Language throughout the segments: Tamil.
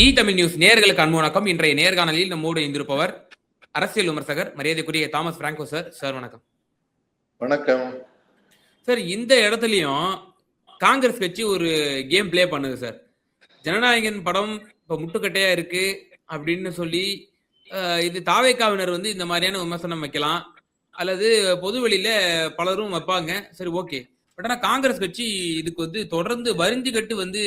இ தமிழ் நியூஸ் நேயர்களுக்கு அன்பு வணக்கம். இன்றைய நேர்காணலில் நம்மோடு இணைந்திருப்பவர் அரசியல் விமர்சகர் மரியாதைக்குரிய தாமஸ் பிராங்கோ சார். சார் வணக்கம். வணக்கம். சார் இந்த இடத்துலயும் காங்கிரஸ் கட்சி ஒரு கேம் ப்ளே பண்ணுது சார். ஜனநாயகன் படம் இப்ப முட்டுக்கட்டையா இருக்கு அப்படின்னு சொல்லி இது தாவேக்காவினர் வந்து இந்த மாதிரியான விமர்சனம் வைக்கலாம். அல்லது பொது வெளியில பலரும் வைப்பாங்க. சரி ஓகே. பட் ஆனா காங்கிரஸ் கட்சி இதுக்கு வந்து தொடர்ந்து வரிஞ்சு கட்டு வந்து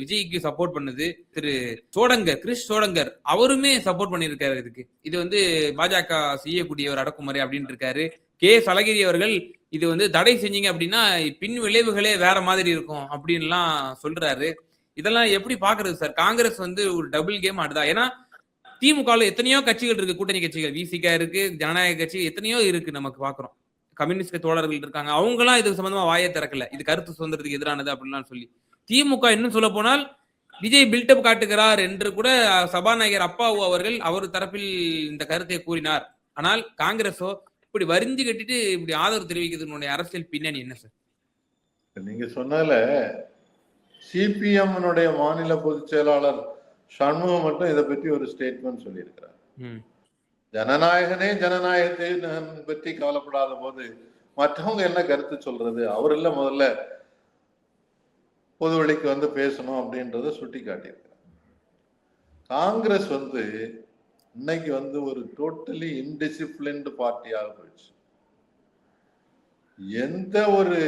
விஜய்க்கு சப்போர்ட் பண்ணுது. திரு சோடங்கர் கிறிஸ் சோடங்கர் அவருமே சப்போர்ட் பண்ணியிருக்காரு இதுக்கு. இது வந்து பாஜக செய்யக்கூடிய ஒரு அடக்குமுறை அப்படின்னு இருக்காரு. கே. சலகிரி அவர்கள் இது வந்து தடை செஞ்சீங்க அப்படின்னா பின் விளைவுகளே வேற மாதிரி இருக்கும் அப்படின்லாம் சொல்றாரு. இதெல்லாம் எப்படி பாக்குறது சார்? காங்கிரஸ் வந்து ஒரு டபுள் கேம் ஆடுதா? ஏன்னா திமுகல எத்தனையோ கட்சிகள் இருக்கு. கூட்டணி கட்சிகள் விசிகா இருக்கு ஜனநாயக கட்சி எத்தனையோ இருக்கு நமக்கு பாக்குறோம். கம்யூனிஸ்ட் தோழர்கள் இருக்காங்க. அவங்க எல்லாம் இது சம்பந்தமா வாயை திறக்கல. இது கருத்து சுதந்திரத்துக்கு எதிரானது அப்படின்லாம் சொல்லி. திமுக இன்னும் சொல்ல போனால் விஜய் பில்டப் காட்டுகிறார் என்று கூட சபாநாயகர் அப்பாவு அவர்கள் அவர் தரப்பில் இந்த கருத்தை கூறினார். ஆனால் காங்கிரஸோ இப்படி வரிஞ்சு கட்டிட்டு இப்படி ஆதரவு தெரிவிக்கிறதுனுடைய அரசியல் பின்னணி என்ன சார்? நீங்க சொன்னால சிபிஎம் மாநில பொதுச் செயலாளர் சண்முகம் மட்டும் இதை பற்றி ஒரு ஸ்டேட்மெண்ட் சொல்லியிருக்கிறார். ஜனநாயகனே ஜனநாயகத்தை நான் பற்றி கவலைப்படாத போது மற்றவங்க என்ன கருத்து சொல்றது? அவர் இல்லை முதல்ல பொதுவெளிக்கு வந்து பேசணும் அப்படின்றத சுட்டி காட்டியிருக்கிறார் காங்கிரஸ் வந்து இன்னைக்கு வந்து ஒரு டோட்டலி இன்டிசிப்ளின்டு பார்ட்டியாக போயிடுச்சு. எந்த ஒரு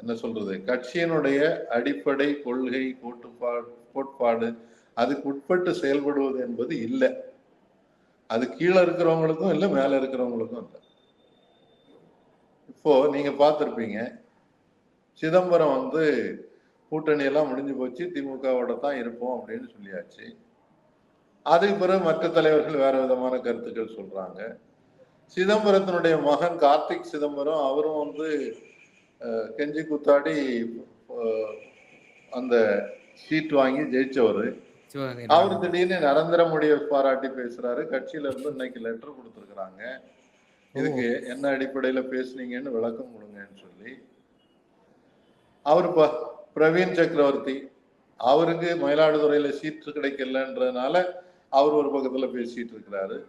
என்ன சொல்றது கட்சியினுடைய அடிப்படை கொள்கை கோட்டுப்பாடு கோட்பாடு அதுக்கு உட்பட்டு செயல்படுவது என்பது இல்லை. அது கீழே இருக்கிறவங்களுக்கும் இல்லை மேலே இருக்கிறவங்களுக்கும் இல்லை. இப்போ நீங்க பார்த்துருப்பீங்க சிதம்பரம் வந்து கூட்டணி எல்லாம் முடிஞ்சு போச்சு திமுகவோட தான் இருப்போம் அப்படின்னு சொல்லியாச்சு. அதுக்கு பிறகு மற்ற தலைவர்கள் வேற விதமான கருத்துக்கள் சொல்றாங்க. சிதம்பரத்தினுடைய மகன் கார்த்திக் சிதம்பரம் அவரும் வந்து கெஞ்சி குத்தாடி அந்த சீட் வாங்கி ஜெயிச்சவர். அவர் திடீர்னு நரேந்திர மோடியை பாராட்டி பேசுறாரு. கட்சியில இருந்து இன்னைக்கு லெட்டர் கொடுத்துருக்குறாங்க. இதுக்கு என்ன அடிப்படையில பேசுனீங்கன்னு விளக்கம் கொடுங்கன்னு சொல்லி. அவர் ப- பிரவீன் சக்கரவர்த்தி அவருக்கு மயிலாடுதுறையில சீட்டு கிடைக்கலன்றதுனால அவர் ஒரு பக்கத்துல பேசிட்டு இருக்கிறாரு.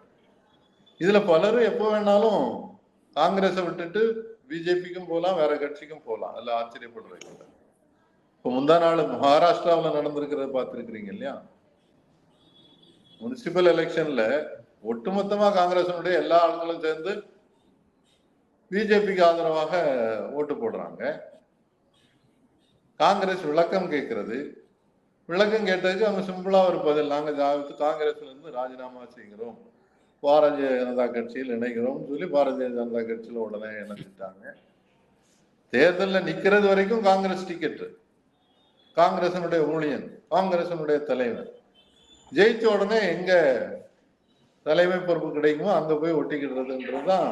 இதுல பலரும் எப்போ வேணாலும் காங்கிரஸை விட்டுட்டு பிஜேபிக்கும் போகலாம் வேற கட்சிக்கும் போகலாம் அதுல ஆச்சரியப்படுறதுக்கு இல்லை இப்போ முந்தா நாள் மகாராஷ்டிராவில் நடந்திருக்கிறத பார்த்துருக்கிறீங்க இல்லையா? முனிசிபல் எலெக்ஷன்ல ஒட்டுமொத்தமா காங்கிரசினுடைய எல்லா ஆட்களும் சேர்ந்து பிஜேபிக்கு ஆதரவாக ஓட்டு போடுறாங்க. காங்கிரஸ் விளக்கம் கேட்கிறது. விளக்கம் கேட்டதுக்கு அவங்க சிம்பிளா ஒரு பதில் நாங்க ஜா- காங்கிரஸ்ல இருந்து ராஜினாமா செய்கிறோம். பாரதிய ஜனதா கட்சியில் இணைகிறோம் சொல்லி பாரதிய ஜனதா கட்சியில் உடனே இணைஞ்சிட்டாங்க தேர்தலில் நிற்கிறது வரைக்கும் காங்கிரஸ் டிக்கெட் காங்கிரசனுடைய ஊழியன் காங்கிரசனுடைய தலைவர். ஜெயிச்ச உடனே எங்க தலைமை பொறுப்பு கிடைக்குமோ அங்க போய் ஒட்டிக்கிடுறதுன்றதுதான்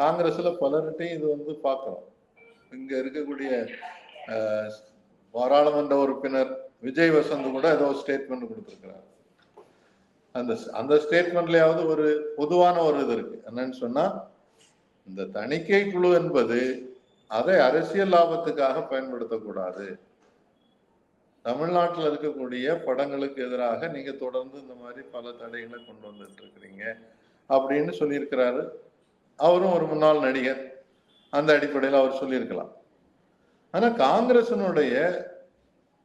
காங்கிரஸ்ல பலர்கிட்டையும் இது வந்து பார்க்கிறோம். இங்க இருக்கக்கூடிய பாராளுமன்ற உறுப்பினர் விஜய் வசந்த் கூட ஏதோ ஸ்டேட்மெண்ட் கொடுத்துருக்கிறார். அந்த அந்த ஸ்டேட்மெண்ட்லயாவது ஒரு பொதுவான ஒரு இது இருக்கு. என்னன்னு சொன்னா இந்த தணிக்கை குழு என்பது அதை அரசியல் லாபத்துக்காக பயன்படுத்தக்கூடாது. தமிழ்நாட்டில் இருக்கக்கூடிய படங்களுக்கு எதிராக நீங்க தொடர்ந்து இந்த மாதிரி பல தடைகளை கொண்டு வந்துட்டு இருக்கிறீங்க அப்படின்னு சொல்லியிருக்கிறாரு. அவரும் ஒரு முன்னாள் நடிகர். அந்த அடிப்படையில் அவர் சொல்லியிருக்கலாம். ஆனா காங்கிரசினுடைய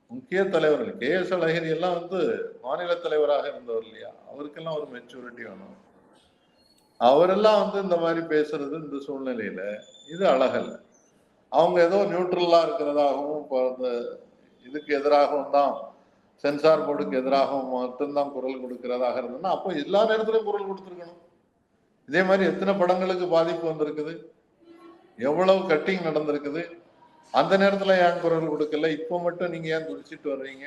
முக்கிய தலைவர்கள் கே எஸ் அழகிரி எல்லாம் வந்து மாநில தலைவராக இருந்தவர் இல்லையா? அவருக்கெல்லாம் ஒரு மெச்சூரிட்டி வேணும். அவரெல்லாம் வந்து இந்த மாதிரி பேசுறது இந்த சூழ்நிலையில இது அழகல்ல. அவங்க ஏதோ நியூட்ரலா இருக்கிறதாகவும் இப்போ அந்த இதுக்கு எதிராகவும் தான் சென்சார் போர்டுக்கு எதிராகவும் மட்டும்தான் குரல் கொடுக்கிறதாக இருந்ததுன்னா அப்போ எல்லா நேரத்திலும் குரல் கொடுத்துருக்கணும். இதே மாதிரி எத்தனை படங்களுக்கு பாதிப்பு வந்திருக்குது? எவ்வளவு கட்டிங் நடந்திருக்குது? அந்த நேரத்துல ஏன் குரல் கொடுக்கல? இப்போ மட்டும் நீங்க ஏன் துடிச்சிட்டு வர்றீங்க?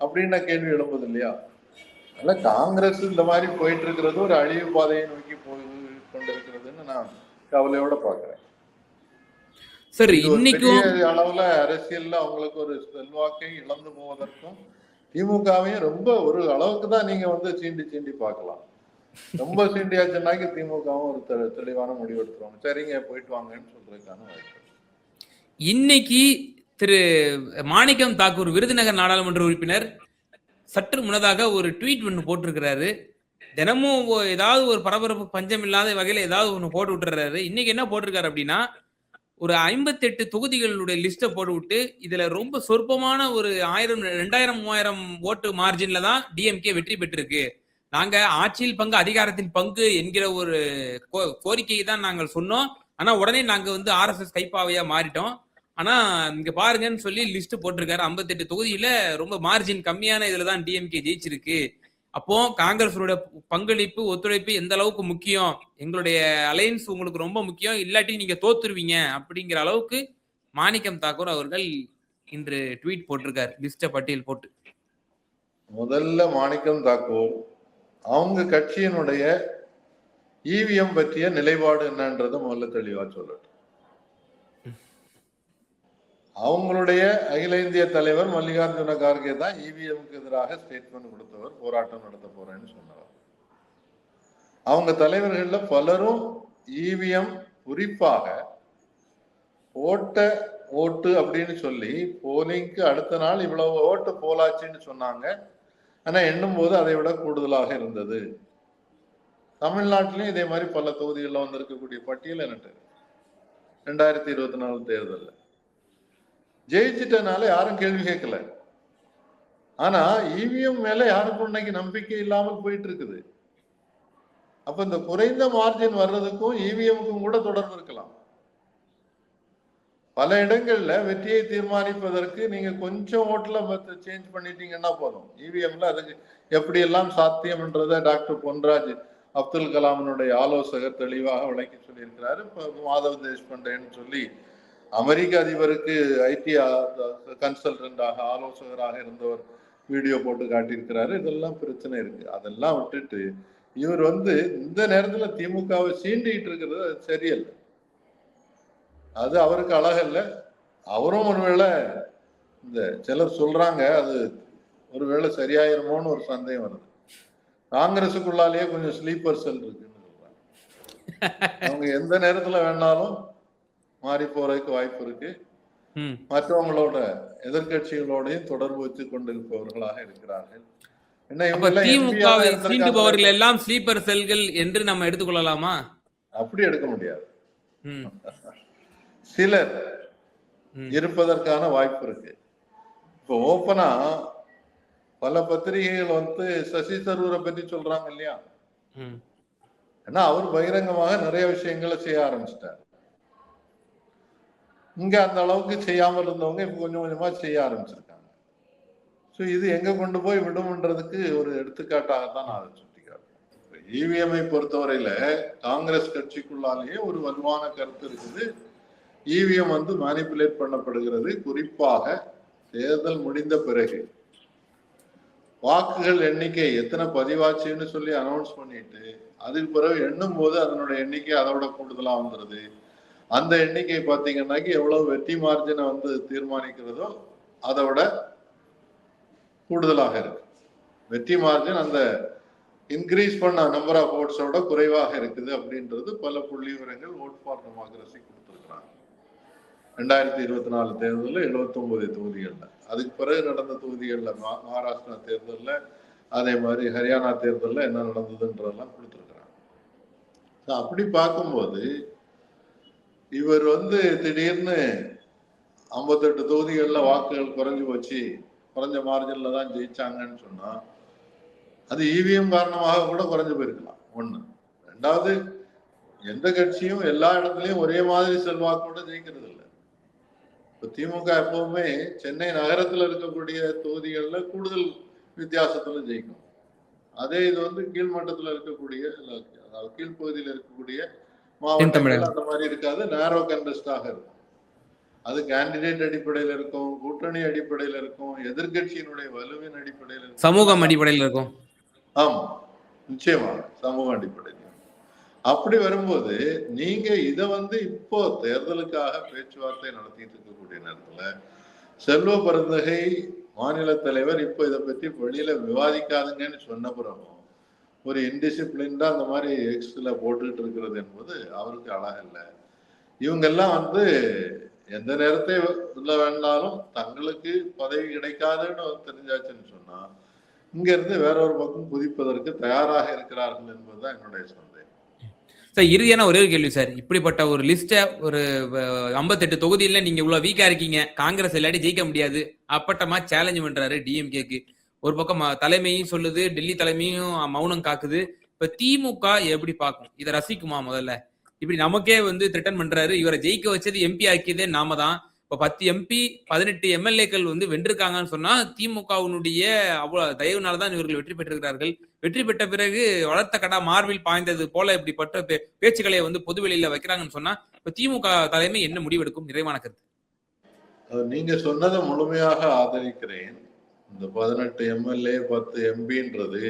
அப்படின்னு கேள்வி எழும்புது இல்லையா? அதனால் காங்கிரஸ் இந்த மாதிரி போயிட்டு இருக்கிறது ஒரு அழிவு பாதையை நோக்கி போய் கொண்டிருக்கிறதுன்னு நான் கவலையோட பார்க்குறேன். சார் இன்னைக்கும் அளவுல அரசியல்ல அவங்களுக்கு ஒரு செல்வாக்கை இழந்து போவதற்கும் திமுகவையும் ரொம்ப ஒரு அளவுக்கு தான் நீங்க வந்து சீண்டி சீண்டி பார்க்கலாம். ரொம்ப சீண்டியாச்சுன்னாக்கி திமுகவும் ஒரு தெளிவான முடிவு எடுத்துருவாங்க. சரிங்க போயிட்டு வாங்கன்னு சொல்றதுக்கான வாய்ப்பு. இன்னைக்கு திரு மாணிக்கம் தாக்கூர் விருதுநகர் நாடாளுமன்ற உறுப்பினர் சற்று முன்னதாக ஒரு ட்வீட் ஒன்று போட்டிருக்கிறாரு. தினமும் ஏதாவது ஒரு பரபரப்பு பஞ்சம் இல்லாத வகையில ஏதாவது ஒன்று போட்டு விட்டுறாரு. இன்னைக்கு என்ன போட்டிருக்காரு அப்படின்னா ஒரு ஐம்பத்தெட்டு தொகுதிகளுடைய லிஸ்ட்டை போட்டுவிட்டு இதுல ரொம்ப சொற்பமான ஒரு ஆயிரம் ரெண்டாயிரம் மூவாயிரம் ஓட்டு மார்ஜின்ல தான் டிஎம்கே வெற்றி பெற்றிருக்கு. நாங்க ஆட்சியில் பங்கு அதிகாரத்தின் பங்கு என்கிற ஒரு கோ- கோரிக்கையை தான் நாங்கள் சொன்னோம். ஆனா உடனே நாங்க வந்து ஆர்எஸ்எஸ் கைப்பாவையா மாறிட்டோம். ஆனா இங்க பாருங்கன்னு சொல்லி லிஸ்ட் போட்டிருக்காரு. 58 தொகுதியில ரொம்ப மார்ஜின் கம்மியான இதுல தான் டிஎம்கே ஜெயிச்சிருக்கு. அப்போ காங்கிரஸோட பங்களிப்பு ஒத்துழைப்பு எந்த அளவுக்கு முக்கியம்? எங்களுடைய அலையன்ஸ் உங்களுக்கு ரொம்ப முக்கியம். இல்லாட்டி நீங்க தோத்துருவீங்க அப்படிங்கிற அளவுக்கு மாணிக்கம் தாக்கூர் அவர்கள் இன்று ட்வீட் போட்டிருக்காரு. லிஸ்ட பட்டியல் போட்டு. முதல்ல மாணிக்கம் தாக்கூர் அவங்க கட்சியினுடைய இவிஎம் பற்றிய நிலைப்பாடு என்னன்றதை முதல்ல தெளிவா சொல்லட்டும். அவங்களுடைய அகில இந்திய தலைவர் மல்லிகார்ஜுன கார்கே தான் இவிஎம்க்கு எதிராக ஸ்டேட்மெண்ட் கொடுத்தவர் போராட்டம் நடத்த போறேன்னு சொன்னவர் அவங்க தலைவர்கள்ல பலரும் இவிஎம் குறிப்பாக ஓட்ட ஓட்டு அப்படின்னு சொல்லி போலிங்க்கு அடுத்த நாள் இவ்வளவு ஓட்டு போலாச்சுன்னு சொன்னாங்க. ஆனா எண்ணும் போது அதை விட கூடுதலாக இருந்தது. தமிழ்நாட்டிலும் இதே மாதிரி பல தொகுதிகளில் வந்திருக்கக்கூடிய பட்டியல் என்னட்டு? ரெண்டாயிரத்தி இருபத்தி நாலு தேர்தலில். ஜெயிச்சிட்டனால யாரும் கேள்வி கேட்கல. ஆனா இவிஎம் மேல யாருக்கும் இன்னைக்கு நம்பிக்கை இல்லாமல் போயிட்டு இருக்குது அப்ப இந்த குறைந்த மார்ஜின் வர்றதுக்கும் இவிஎம்க்கும் கூட தொடர்பு இருக்கலாம். பல இடங்கள்ல வெற்றியை தீர்மானிப்பதற்கு நீங்க கொஞ்சம் ஓட்டுல சேஞ்ச் பண்ணிட்டீங்கன்னா போதும். இவிஎம்ல அதுக்கு எப்படி எல்லாம் சாத்தியம்ன்றத டாக்டர் பொன்ராஜ் அப்துல் கலாமனுடைய ஆலோசகர் தெளிவாக விளக்கி சொல்லியிருக்கிறாரு. இப்ப மாதவ் தேஷ்பண்டேன்னு சொல்லி அமெரிக்க அதிபருக்கு ஐடி கன்சல்டன்டாக ஆலோசகராக இருந்தவர் வீடியோ போட்டு காட்டியிருக்கிறாரு. இதெல்லாம் பிரச்சனை இருக்கு. அதெல்லாம் விட்டுட்டு இவர் வந்து இந்த நேரத்துல திமுகவை சீண்டிட்டு இருக்கிறது அது சரியல்ல. அது அவருக்கு அழகல்ல அவரும் ஒருவேளை இந்த சிலர் சொல்றாங்க அது ஒருவேளை சரியாயிருமோன்னு ஒரு சந்தேகம் வருது. காங்கிரஸுக்குள்ளாலேயே கொஞ்சம் ஸ்லீப்பர் செல் இருக்குன்னு சொல்றாங்க. அவங்க எந்த நேரத்துல வேணாலும் மாறி போறதுக்கு வாய்ப்பு இருக்கு. மற்றவங்களோட எதிர்க்கட்சிகளோடையும் தொடர்பு வச்சு கொண்டிருப்பவர்களாக இருக்கிறார்கள் திமுகவை. சீண்டுபவர்கள் எல்லாம் ஸ்லீப்பர் செல்கள் என்று நம்ம எடுத்துக்கொள்ளலாமா அப்படி எடுக்க முடியாது. சிலர். இருப்பதற்கான வாய்ப்பு இருக்கு இப்போ ஓப்பனா பல பத்திரிகைகள் வந்து சசி தரூரை பத்தி சொல்றாங்க இல்லையா. ஏன்னா அவர் பகிரங்கமாக நிறைய விஷயங்களை செய்ய ஆரம்பிச்சிட்டார் இங்க அந்த அளவுக்கு செய்யாமல் இருந்தவங்க இப்ப கொஞ்சம் கொஞ்சமா செய்ய ஆரம்பிச்சிருக்காங்க. ஸோ இது எங்க கொண்டு போய் விடும்ன்றதுக்கு ஒரு எடுத்துக்காட்டாகத்தான் நான் அதை சுட்டிக்காட்டேன் இவிஎம்ஐ பொறுத்தவரையில காங்கிரஸ் கட்சிக்குள்ளாலேயே ஒரு வலுவான கருத்து இருக்குது. இவிஎம் வந்து மேனிப்புலேட் பண்ணப்படுகிறது. குறிப்பாக தேர்தல் முடிந்த பிறகு. வாக்குகள் எண்ணிக்கை எத்தனை பதிவாச்சுன்னு சொல்லி அனௌன்ஸ் பண்ணிட்டு அதுக்கு பிறகு எண்ணும் போது அதனுடைய எண்ணிக்கை அதோட கூடுதலா வந்துருது அந்த எண்ணிக்கை பார்த்தீங்கன்னாக்கி எவ்வளவு வெற்றி மார்ஜினை வந்து தீர்மானிக்கிறதோ அதை விட கூடுதலாக இருக்கு. வெற்றி மார்ஜின் அந்த இன்க்ரீஸ் பண்ண நம்பர் ஆஃப் ஓட்ஸோட குறைவாக இருக்குது அப்படின்றது பல புள்ளி விவரங்கள் ஓட் ஃபார் டெமோக்ரஸி கொடுத்துருக்குறாங்க. ரெண்டாயிரத்தி இருபத்தி நாலு தேர்தலில் 79 தொகுதிகளில். அதுக்கு பிறகு நடந்த தொகுதிகளில் மா- மகாராஷ்டிரா தேர்தலில் அதே மாதிரி ஹரியானா தேர்தலில் என்ன நடந்ததுன்றதெல்லாம் கொடுத்துருக்குறாங்க. அப்படி பார்க்கும்போது இவர் வந்து திடீர்னு ஐம்பத்தெட்டு தொகுதிகளில் வாக்குகள் குறைஞ்சு போச்சு. குறைஞ்ச மார்ஜினில் தான் ஜெயிச்சாங்கன்னு சொன்னால் அது இவிஎம் காரணமாக கூட குறைஞ்சு போயிருக்கலாம். ஒன்று ரெண்டாவது எந்த கட்சியும் எல்லா இடத்துலையும் ஒரே மாதிரி செல்வாக்கோட ஜெயிக்கிறது இல்லை. இப்போ திமுக எப்பவுமே சென்னை நகரத்தில் இருக்கக்கூடிய தொகுதிகளில் கூடுதல் வித்தியாசத்தில் ஜெயிக்கும். அதே இது வந்து கீழ்மட்டத்தில் இருக்கக்கூடிய அதாவது கீழ்ப்பகுதியில் இருக்கக்கூடிய மாவட்டங்கள். அந்த மாதிரி இருக்காது. நேரோ கண்டஸ்டாக இருக்கும். அது கேண்டிடேட் அடிப்படையில இருக்கும் கூட்டணி அடிப்படையில இருக்கும் எதிர்க்கட்சியினுடைய வலுவின் அடிப்படையில இருக்கும். சமூகம் அடிப்படையில் இருக்கும். ஆமா. நிச்சயமா சமூக அடிப்படையில் அப்படி வரும்போது நீங்க இத வந்து இப்போ தேர்தலுக்காக பேச்சுவார்த்தை நடத்திட்டு இருக்கக்கூடிய நேரத்துல செல்வ பெருந்தகை மாநில தலைவர் இப்போ இதை பத்தி வெளியில விவாதிக்காதுங்கன்னு சொன்ன பிறகும் ஒரு இன்டிசிப்ளின்டா அந்த மாதிரி எக்ஸ்ல போட்டுக்கிட்டு இருக்கிறது என்பது அவருக்கு அழகல்ல இவங்கெல்லாம் வந்து எந்த நேரத்தை உள்ள வேண்டாலும் தங்களுக்கு பதவி கிடைக்காதுன்னு தெரிஞ்சாச்சுன்னு சொன்னா இங்க இருந்து வேற ஒரு பக்கம் குதிப்பதற்கு தயாராக இருக்கிறார்கள் என்பதுதான் என்னுடைய சந்தேகம். சார் இறுதியான ஒரே ஒரு கேள்வி சார். இப்படிப்பட்ட ஒரு லிஸ்ட்டை ஒரு ஐம்பத்தெட்டு தொகுதியில நீங்க இவ்வளவு வீக்கா இருக்கீங்க. காங்கிரஸ் இல்லாட்டி ஜெயிக்க முடியாது. அப்பட்டமா சேலஞ்ச் பண்றாரு டிஎம்கேக்கு ஒரு பக்கம் தலைமையும் சொல்லுது டெல்லி தலைமையும் மௌனம் காக்குது. இப்ப திமுக எப்படி பார்க்கும் இதை ரசிக்குமா முதல்ல? இப்படி நமக்கே வந்து த்ரெட்டன் பண்றாரு. இவரை ஜெயிக்க வச்சது எம்பி ஆக்கியதே நாம தான். இப்ப பத்து எம்பி பதினெட்டு எம்எல்ஏக்கள் வந்து வென்றிருக்காங்கன்னு சொன்னா திமுகவினுடைய அவ்வளவு தயவுனால தான் இவர்கள் வெற்றி பெற்றிருக்கிறார்கள். வெற்றி பெற்ற பிறகு வளர்த்த கடா மார்பில் பாய்ந்தது போல இப்படிப்பட்ட பே- பேச்சுக்களை வந்து பொது வெளியில வைக்கிறாங்கன்னு சொன்னா இப்ப திமுக தலைமை என்ன முடிவெடுக்கும்? நிறைவான கருத்து. நீங்க சொன்னதை முழுமையாக ஆதரிக்கிறேன். இந்த பதினெட்டு எம்எல்ஏ பத்து எம்பின்றது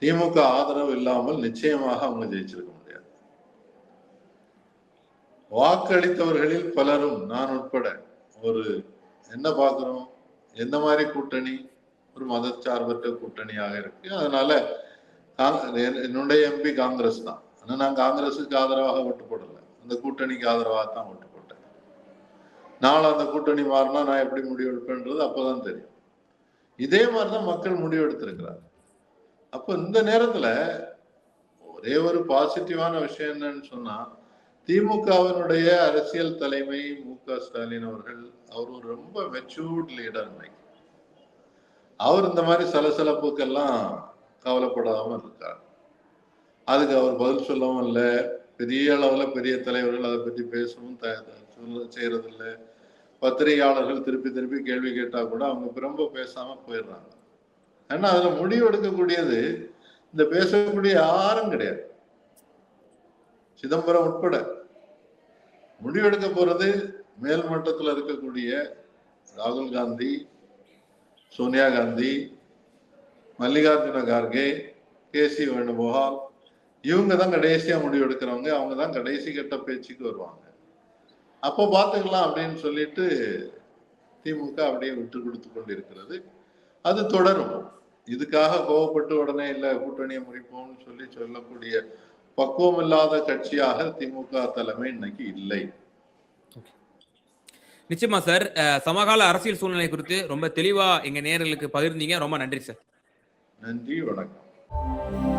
திமுக ஆதரவு இல்லாமல் நிச்சயமாக அவங்க ஜெயிச்சிருக்க முடியாது. வாக்களித்தவர்களில் பலரும் நான் உட்பட ஒரு என்ன பார்க்கிறோம்? எந்த மாதிரி கூட்டணி? ஒரு மதச்சார்பற்ற கூட்டணியாக இருக்கு. அதனால என்னுடைய எம்பி காங்கிரஸ் தான். ஆனா நான் காங்கிரஸுக்கு ஆதரவாக ஓட்டு போடல. அந்த கூட்டணிக்கு ஆதரவாக தான் ஓட்டு போட்டேன். நாளை அந்த கூட்டணி மாறினா நான் எப்படி முடிவெடுப்பேன்றது அப்போதான் தெரியும். இதே மாதிரிதான் மக்கள் முடிவெடுத்திருக்கிறார் அப்ப இந்த நேரத்துல ஒரே ஒரு பாசிட்டிவான விஷயம் என்னன்னு சொன்னா திமுகவினுடைய அரசியல் தலைமை மு க ஸ்டாலின் அவர்கள் அவர் ஒரு ரொம்ப மெச்சூர்ட் லீடர் இன்னைக்கு. அவர் இந்த மாதிரி சலசலப்புக்கெல்லாம் கவலைப்படாம இருக்கார். அதுக்கு அவர் பதில் சொல்லவும் இல்லை. பெரிய அளவுல பெரிய தலைவர்கள் அதை பற்றி பேசவும் த- பத்திரிகையாளர்கள் திருப்பி திருப்பி கேள்வி கேட்டா கூட அவங்க ரொம்ப பேசாம போயிடுறாங்க. ஏன்னா அதுல முடிவு எடுக்கக்கூடியது இந்த பேசக்கூடிய யாரும் கிடையாது. சிதம்பரம் உட்பட. முடிவெடுக்க போறது மேல்மட்டத்தில் இருக்கக்கூடிய ராகுல் காந்தி சோனியா காந்தி மல்லிகார்ஜுன கார்கே கே சி வேணுகோபால் இவங்க தான் கடைசியா முடிவு எடுக்கிறவங்க அவங்க தான் கடைசி கட்ட பேச்சுக்கு வருவாங்க. அப்போ பார்த்துக்கலாம் அப்படின்னு சொல்லிட்டு திமுக அப்படியே விட்டு கொடுத்து கொண்டிருக்கிறது. அது தொடரும். இதுக்காக கோவப்பட்டு உடனே இல்ல கூட்டணியை முறிப்போம்னு சொல்லி சொல்லக்கூடிய பக்குவம் இல்லாத கட்சியாக திமுக தலைமை இன்னைக்கு இல்லை. நிச்சயமா சார். சமகால அரசியல் சூழ்நிலை குறித்து ரொம்ப தெளிவா எங்க நேயர்களுக்கு பகிர்ந்தீங்க. ரொம்ப நன்றி சார். நன்றி வணக்கம்.